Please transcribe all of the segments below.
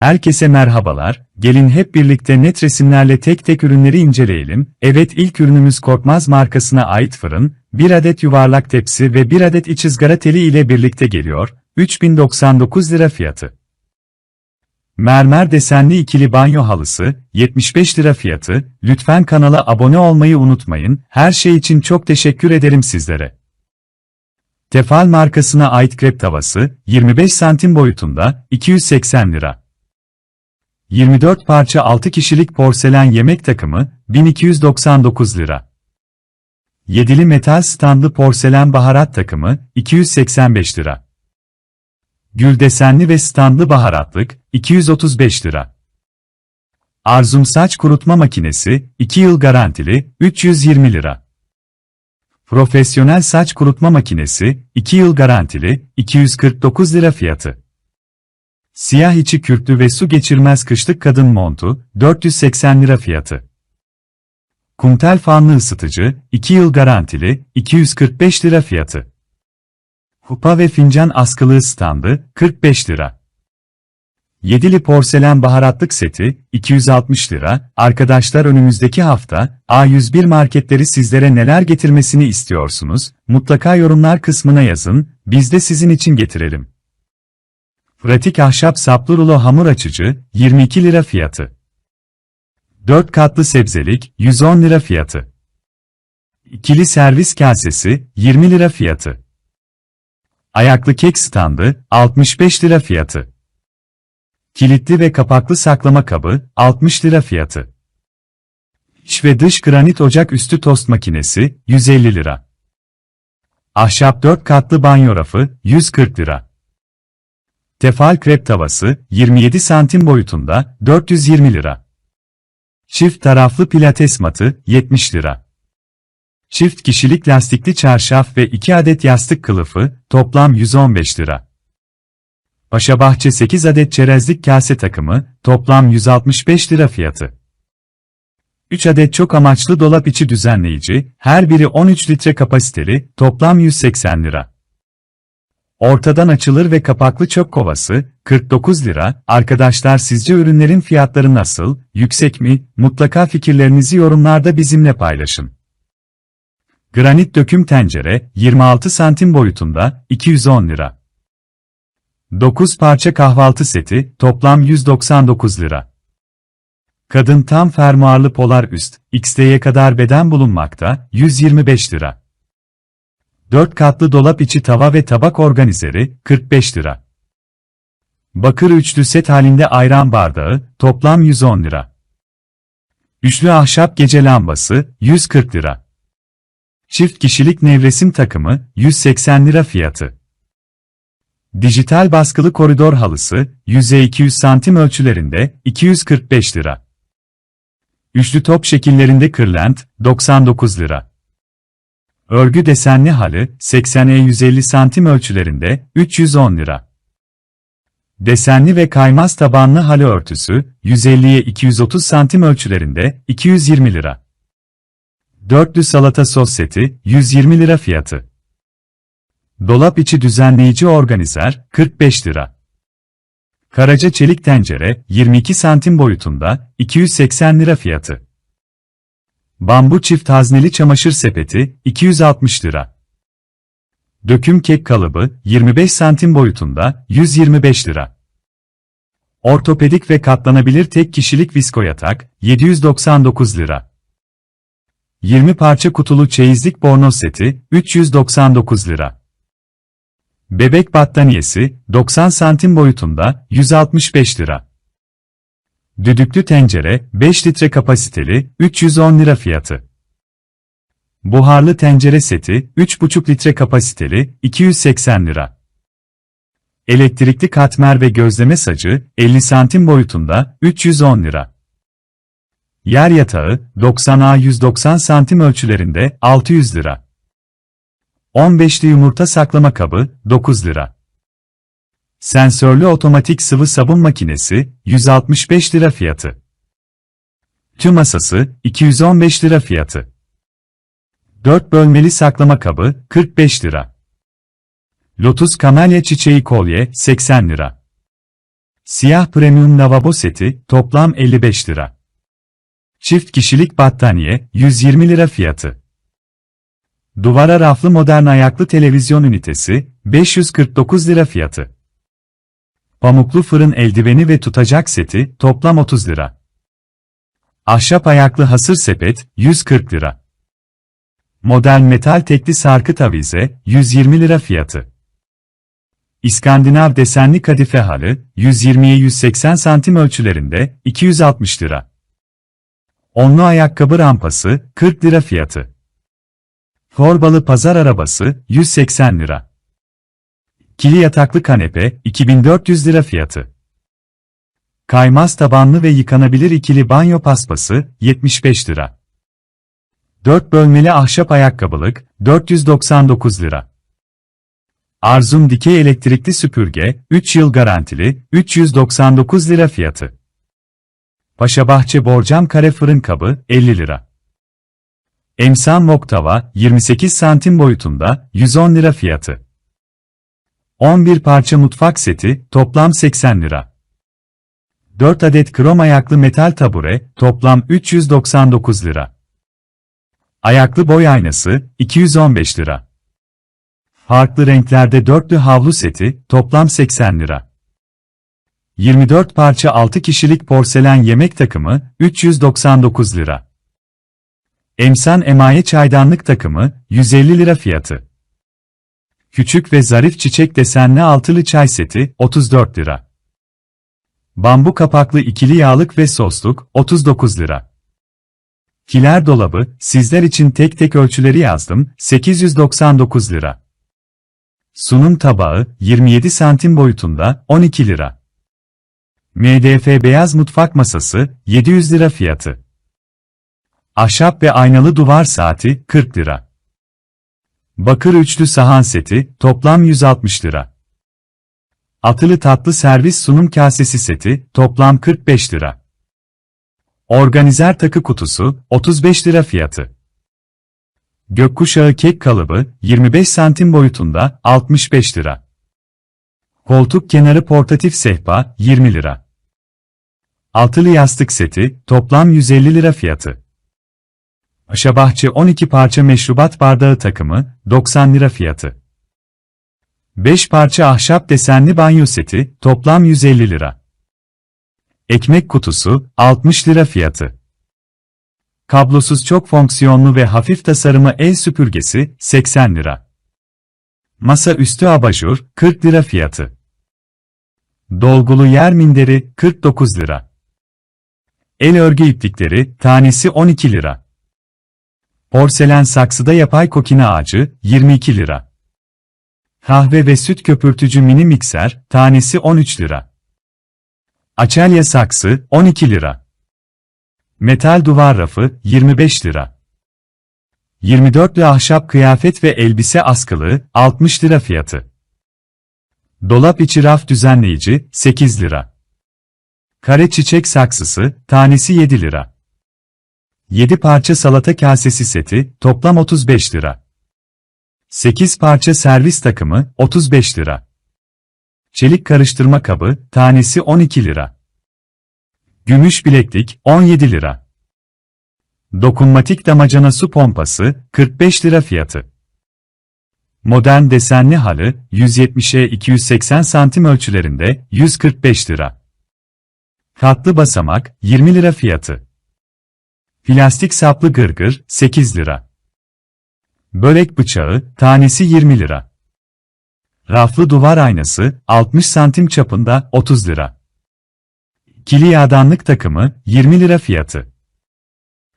Herkese merhabalar, gelin hep birlikte net resimlerle tek tek ürünleri inceleyelim. Evet ilk ürünümüz Korkmaz markasına ait fırın, 1 adet yuvarlak tepsi ve 1 adet iç ızgara teli ile birlikte geliyor, 3099 lira fiyatı. Mermer desenli ikili banyo halısı, 75 lira fiyatı, lütfen kanala abone olmayı unutmayın, her şey için çok teşekkür ederim sizlere. Tefal markasına ait krep tavası, 25 santim boyutunda, 280 lira. 24 parça 6 kişilik porselen yemek takımı, 1299 lira. Yedili metal standlı porselen baharat takımı, 285 lira. Gül desenli ve standlı baharatlık, 235 lira. Arzum saç kurutma makinesi, 2 yıl garantili, 320 lira. Profesyonel saç kurutma makinesi, 2 yıl garantili, 249 lira fiyatı. Siyah içi kürklü ve su geçirmez kışlık kadın montu, 480 lira fiyatı. Kumtel fanlı ısıtıcı, 2 yıl garantili, 245 lira fiyatı. Kupa ve fincan askılığı standı, 45 lira. Yedili porselen baharatlık seti, 260 lira. Arkadaşlar önümüzdeki hafta, A101 marketleri sizlere neler getirmesini istiyorsunuz? Mutlaka yorumlar kısmına yazın, biz de sizin için getirelim. Pratik ahşap saplı rulo hamur açıcı, 22 lira fiyatı. 4 katlı sebzelik, 110 lira fiyatı. İkili servis kasesi, 20 lira fiyatı. Ayaklı kek standı, 65 lira fiyatı. Kilitli ve kapaklı saklama kabı, 60 lira fiyatı. İç ve dış granit ocak üstü tost makinesi, 150 lira. Ahşap 4 katlı banyo rafı, 140 lira. Tefal krep tavası, 27 santim boyutunda, 420 lira. Çift taraflı pilates matı, 70 lira. Çift kişilik lastikli çarşaf ve 2 adet yastık kılıfı, toplam 115 lira. Paşabahçe 8 adet çerezlik kase takımı, toplam 165 lira fiyatı. 3 adet çok amaçlı dolap içi düzenleyici, her biri 13 litre kapasiteli, toplam 180 lira. Ortadan açılır ve kapaklı çöp kovası, 49 lira. Arkadaşlar sizce ürünlerin fiyatları nasıl, yüksek mi? Mutlaka fikirlerinizi yorumlarda bizimle paylaşın. Granit döküm tencere, 26 santim boyutunda, 210 lira. 9 parça kahvaltı seti, toplam 199 lira. Kadın tam fermuarlı polar üst, XT'ye kadar beden bulunmakta, 125 lira. 4 katlı dolap içi tava ve tabak organizeri, 45 lira. Bakır üçlü set halinde ayran bardağı, toplam 110 lira. Üçlü ahşap gece lambası, 140 lira. Çift kişilik nevresim takımı, 180 lira fiyatı. Dijital baskılı koridor halısı, yüzey 200 santim ölçülerinde, 245 lira. Üçlü top şekillerinde kırlent, 99 lira. Örgü desenli halı, 80'e 150 santim ölçülerinde, 310 lira. Desenli ve kaymaz tabanlı halı örtüsü, 150'ye 230 santim ölçülerinde, 220 lira. Dörtlü salata sos seti, 120 lira fiyatı. Dolap içi düzenleyici organizer, 45 lira. Karaca çelik tencere, 22 santim boyutunda, 280 lira fiyatı. Bambu çift hazneli çamaşır sepeti, 260 lira. Döküm kek kalıbı, 25 santim boyutunda, 125 lira. Ortopedik ve katlanabilir tek kişilik visko yatak, 799 lira. 20 parça kutulu çeyizlik bornoz seti, 399 lira. Bebek battaniyesi, 90 santim boyutunda, 165 lira. Düdüklü tencere, 5 litre kapasiteli, 310 lira fiyatı. Buharlı tencere seti, 3,5 litre kapasiteli, 280 lira. Elektrikli katmer ve gözleme sacı, 50 santim boyutunda, 310 lira. Yer yatağı, 90A 190 santim ölçülerinde, 600 lira. 15'li yumurta saklama kabı, 9 lira. Sensörlü otomatik sıvı sabun makinesi, 165 lira fiyatı. Tüm masası, 215 lira fiyatı. 4 bölmeli saklama kabı, 45 lira. Lotus kamelya çiçeği kolye, 80 lira. Siyah premium lavabo seti, toplam 55 lira. Çift kişilik battaniye, 120 lira fiyatı. Duvara raflı modern ayaklı televizyon ünitesi, 549 lira fiyatı. Pamuklu fırın eldiveni ve tutacak seti, toplam 30 lira. Ahşap ayaklı hasır sepet, 140 lira. Modern metal tekli sarkı tavize, 120 lira fiyatı. İskandinav desenli kadife halı, 120'ye 180 santim ölçülerinde, 260 lira. Onlu ayakkabı rampası, 40 lira fiyatı. Torbalı pazar arabası, 180 lira. Kili yataklı kanepe, 2400 lira fiyatı. Kaymaz tabanlı ve yıkanabilir ikili banyo paspası, 75 lira. 4 bölmeli ahşap ayakkabılık, 499 lira. Arzum dikey elektrikli süpürge, 3 yıl garantili, 399 lira fiyatı. Paşabahçe borcam kare fırın kabı, 50 lira. Emsan wok tava, 28 santim boyutunda, 110 lira fiyatı. 11 parça mutfak seti, toplam 80 lira. 4 adet krom ayaklı metal tabure, toplam 399 lira. Ayaklı boy aynası, 215 lira. Farklı renklerde dörtlü havlu seti, toplam 80 lira. 24 parça 6 kişilik porselen yemek takımı, 399 lira. Emsan emaye çaydanlık takımı, 150 lira fiyatı. Küçük ve zarif çiçek desenli altılı çay seti, 34 lira. Bambu kapaklı ikili yağlık ve sosluk, 39 lira. Kiler dolabı, sizler için tek tek ölçüleri yazdım, 899 lira. Sunum tabağı, 27 santim boyutunda, 12 lira. MDF beyaz mutfak masası, 700 lira fiyatı. Ahşap ve aynalı duvar saati, 40 lira. Bakır üçlü sahan seti, toplam 160 lira. Atılı tatlı servis sunum kasesi seti, toplam 45 lira. Organizer takı kutusu, 35 lira fiyatı. Gökkuşağı kek kalıbı, 25 santim boyutunda, 65 lira. Koltuk kenarı portatif sehpa, 20 lira. Altılı yastık seti, toplam 150 lira fiyatı. Aşabahçe 12 parça meşrubat bardağı takımı, 90 lira fiyatı. 5 parça ahşap desenli banyo seti, toplam 150 lira. Ekmek kutusu, 60 lira fiyatı. Kablosuz çok fonksiyonlu ve hafif tasarımı el süpürgesi, 80 lira. Masa üstü abajur, 40 lira fiyatı. Dolgulu yer minderi, 49 lira. El örgü iplikleri, tanesi 12 lira. Porselen saksıda yapay kokine ağacı, 22 lira. Kahve ve süt köpürtücü mini mikser, tanesi 13 lira. Açelya saksı, 12 lira. Metal duvar rafı, 25 lira. 24'lü ahşap kıyafet ve elbise askılı, 60 lira fiyatı. Dolap içi raf düzenleyici, 8 lira. Kare çiçek saksısı, tanesi 7 lira. 7 parça salata kasesi seti, toplam 35 lira. 8 parça servis takımı, 35 lira. Çelik karıştırma kabı, tanesi 12 lira. Gümüş bileklik, 17 lira. Dokunmatik damacana su pompası, 45 lira fiyatı. Modern desenli halı, 170'e 280 santim ölçülerinde, 145 lira. Katlı basamak, 20 lira fiyatı. Plastik saplı gırgır, 8 lira. Börek bıçağı, tanesi 20 lira. Raflı duvar aynası, 60 santim çapında, 30 lira. Kili yağdanlık takımı, 20 lira fiyatı.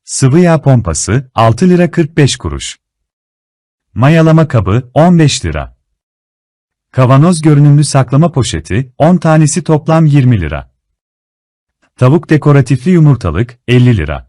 Sıvı yağ pompası, 6 lira 45 kuruş. Mayalama kabı, 15 lira. Kavanoz görünümlü saklama poşeti, 10 tanesi toplam 20 lira. Tavuk dekoratifli yumurtalık, 50 lira.